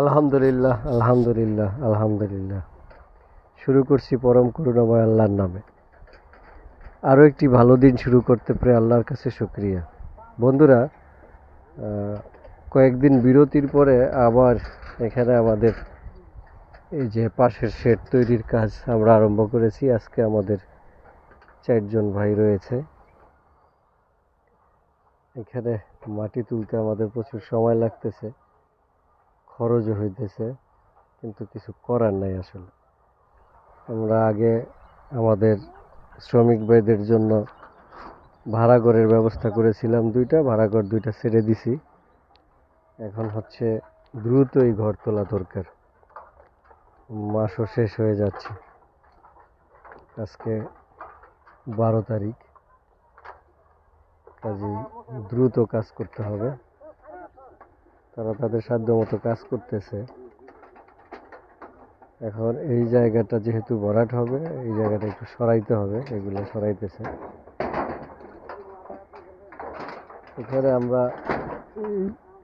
আলহামদুলিল্লাহ আলহামদুলিল্লাহ আলহামদুলিল্লাহ। শুরু করছি পরম করুণাময় আল্লাহর নামে। আরও একটি ভালো দিন শুরু করতে পেরে আল্লাহর কাছে শুক্রিয়া। বন্ধুরা কয়েকদিন বিরতির পরে আবার এখানে আমাদের এই যে পাশের শেড তৈরির কাজ আমরা আরম্ভ করেছি। আজকে আমাদের চারজন ভাই রয়েছে। এখানে মাটি তুলতে আমাদের প্রচুর সময় লাগতেছে। খরচও হইতেছে, কিন্তু কিছু করার নাই আসলে। আমরা আগে আমাদের শ্রমিক ভাইদের জন্য ভাড়াঘরের ব্যবস্থা করেছিলাম দুইটা ভাড়াঘর দুইটা ছেড়ে দিছি। এখন হচ্ছে দ্রুত এই ঘর তোলা দরকার। মাসও শেষ হয়ে যাচ্ছে। আজকে বারো তারিখ। কাজেই দ্রুত কাজ করতে হবে। তারা তাদের সাধ্য মতো কাজ করতেছে। এখন এই জায়গাটা যেহেতু ভরাট হবে, এই জায়গাটা একটু সরাইতে হবে, এগুলো সরাইতেছে। এখানে আমরা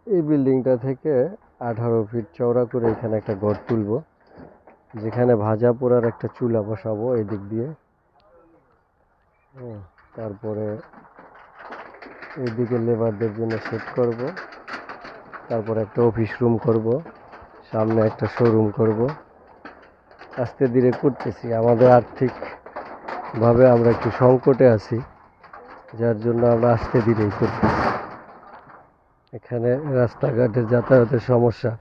এই- বিল্ডিংটা থেকে আঠারো ফিট চওড়া করে এখানে একটা ঘর তুলব, যেখানে ভাজা পোড়ার একটা চুলা বসাবো এই দিক দিয়ে তারপরে এইদিকে লেবারদের জন্য সেট করব। তারপরে একটা অফিস রুম করব, সামনে একটা শোরুম করব। আস্তে ধীরে করতেছি, আমাদের আর্থিকভাবে আমরা একটু সংকটে আছি, যার জন্য আমরা আস্তে ধীরেই করতেছি এখানে রাস্তাঘাটের যাতায়াতের সমস্যা,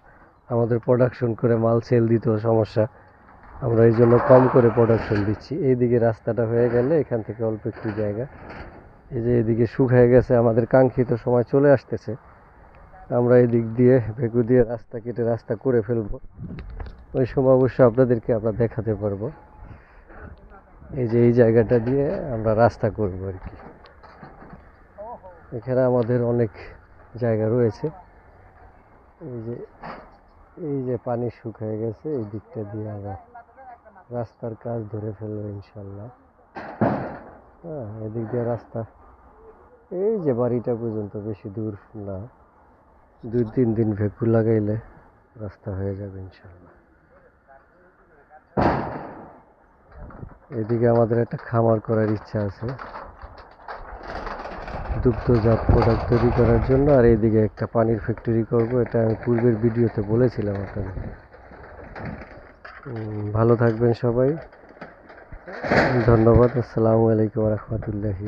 আমাদের প্রোডাকশন করে মাল সেল দিতেও সমস্যা, আমরা এই জন্য কম করে প্রোডাকশন দিচ্ছি। এইদিকে রাস্তাটা হয়ে গেলে এখান থেকে অল্প একটু জায়গা। এই যে এদিকে শুকিয়ে গেছে, আমাদের কাঙ্ক্ষিত সময় চলে আসতেছে। আমরা এই দিক দিয়ে ভেকু দিয়ে রাস্তা কেটে রাস্তা করে ফেলব। ওই সময় অবশ্য আপনাদেরকে আমরা দেখাতে পারব। এই যে এই জায়গাটা দিয়ে আমরা রাস্তা করব আর কি। এখানে আমাদের অনেক জায়গা রয়েছে। এই যে এই যে পানি শুকিয়ে গেছে, এই দিকটা দিয়ে আমরা রাস্তার কাজ ধরে ফেলব ইনশাল্লাহ হ্যাঁ এদিক দিয়ে রাস্তা, এই যে বাড়িটা পর্যন্ত বেশি দূর না। দুই, তিন দিন ভেকু লাগাইলে রাস্তা হয়ে যাবে ইনশাল্লাহ এদিকে আমাদের একটা খামার করার ইচ্ছা আছে। দুগ্ধজাত প্রোডাক্ট তৈরি করার জন্য আর এইদিকে একটা পানির ফ্যাক্টরি করব, এটা আমি পূর্বের ভিডিওতে বলেছিলাম আপনাদের। ভালো থাকবেন সবাই। ধন্যবাদ। আসসালামু আলাইকুম রহমতুল্লাহি